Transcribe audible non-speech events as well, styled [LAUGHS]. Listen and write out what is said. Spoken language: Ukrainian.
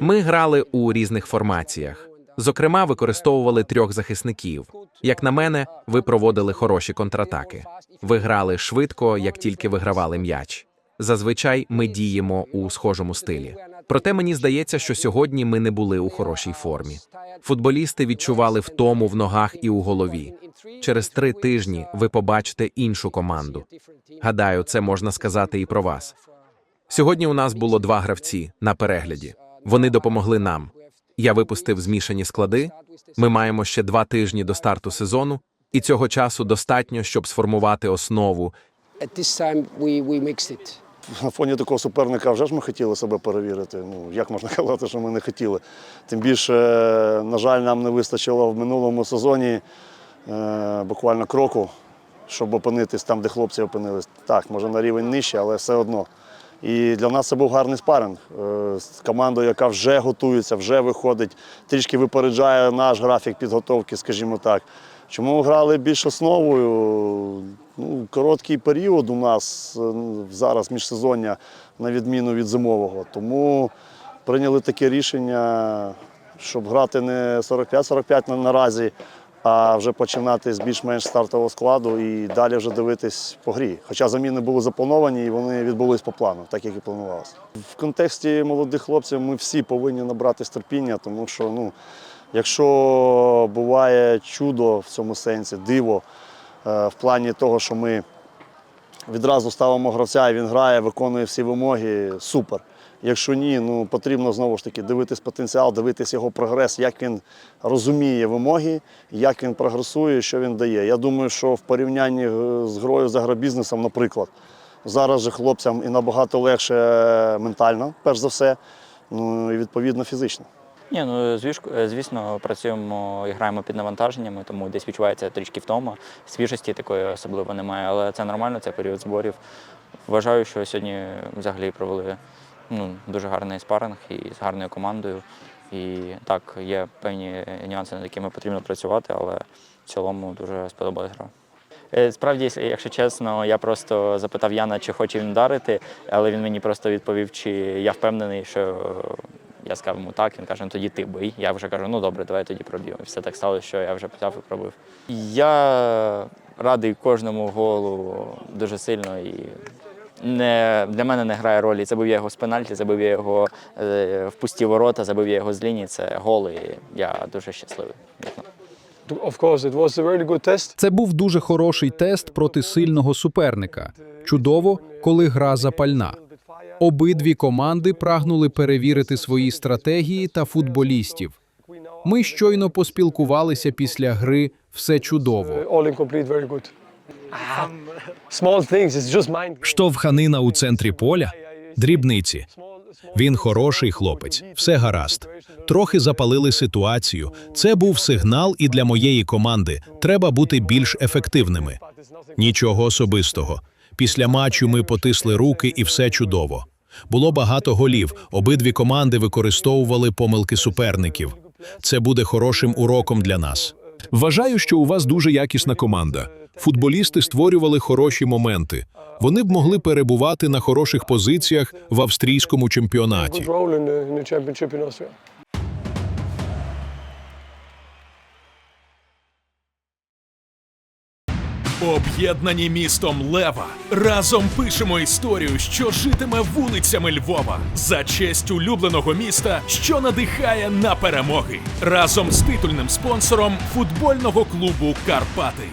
Ми грали у різних формаціях. Зокрема, використовували трьох захисників. Як на мене, ви проводили хороші контратаки. Ви грали швидко, як тільки вигравали м'яч. Зазвичай ми діємо у схожому стилі. Проте мені здається, що сьогодні ми не були у хорошій формі. Футболісти відчували втому в ногах і у голові. Через три тижні ви побачите іншу команду. Гадаю, це можна сказати і про вас. Сьогодні у нас було два гравці на перегляді. Вони допомогли нам. Я випустив змішані склади. Ми маємо ще два тижні до старту сезону, і цього часу достатньо, щоб сформувати основу. На фоні такого суперника вже ж ми хотіли себе перевірити. Ну, як можна [LAUGHS] казати, що ми не хотіли. Тим більше, на жаль, нам не вистачило в минулому сезоні е, буквально кроку, щоб опинитись там, де хлопці опинились. Так, може на рівень нижче, але все одно. І для нас це був гарний спаринг е, з командою, яка вже готується, вже виходить, трішки випереджає наш графік підготовки, скажімо так. Чому ми грали більш основою? Ну, короткий період у нас е, зараз міжсезоння, на відміну від зимового. Тому прийняли таке рішення, щоб грати не 45-45 наразі, а вже починати з більш-менш стартового складу і далі вже дивитись по грі. Хоча заміни були заплановані і вони відбулись по плану, так як і планувалося. В контексті молодих хлопців ми всі повинні набратись терпіння, тому що ну, якщо буває чудо в цьому сенсі, диво е, в плані того, що ми відразу ставимо гравця, і він грає, виконує всі вимоги, супер. Якщо ні, ну потрібно знову ж таки дивитись потенціал, дивитись його прогрес, як він розуміє вимоги, як він прогресує, що він дає. Я думаю, що в порівнянні е, з грою з агробізнесом, наприклад, зараз же хлопцям і набагато легше ментально, перш за все, ну і відповідно фізично. Ні, ну е, звісно, працюємо і граємо під навантаженнями, тому десь відчувається трішки втома. Свіжості такої особливо немає, але це нормально, це період зборів. Вважаю, що сьогодні взагалі провели ну, дуже гарний спаринг і з гарною командою. І так, є певні нюанси, над якими потрібно працювати, але в цілому дуже сподобалась гра. Е, Справді, якщо- чесно, я просто запитав Яна, чи хоче він вдарити, але він мені просто відповів, чи я впевнений, що я сказав йому так. Він каже, ну тоді ти бий. Я вже кажу, ну добре, давай тоді проб'ємо. І все так сталося, що я вже почав і пробив. Я радий кожному голу дуже сильно і. Не, для мене не грає ролі. Забив я його з пенальті, забив я його е, в пусті ворота, забив я його з лінії. Це гол, і я дуже щасливий. Of course, it was a very good test. Це був дуже хороший тест проти сильного суперника. Чудово, коли гра запальна. Обидві команди прагнули перевірити свої стратегії та футболістів. Ми щойно поспілкувалися після гри. Все чудово. Штовханина у центрі поля, дрібниці. Він хороший хлопець, все гаразд. Трохи запалили ситуацію. Це був сигнал і для моєї команди. Треба бути більш ефективними. Нічого особистого. Після матчу ми потисли руки і все чудово. Було багато голів. Обидві команди використовували помилки суперників. Це буде хорошим уроком для нас. Вважаю, що у вас дуже якісна команда. Футболісти створювали хороші моменти. Вони б могли перебувати на хороших позиціях в австрійському чемпіонаті. Об'єднані містом Лева разом пишемо історію, що житиме вулицями Львова за честь улюбленого міста, що надихає на перемоги разом з титульним спонсором футбольного клубу Карпати.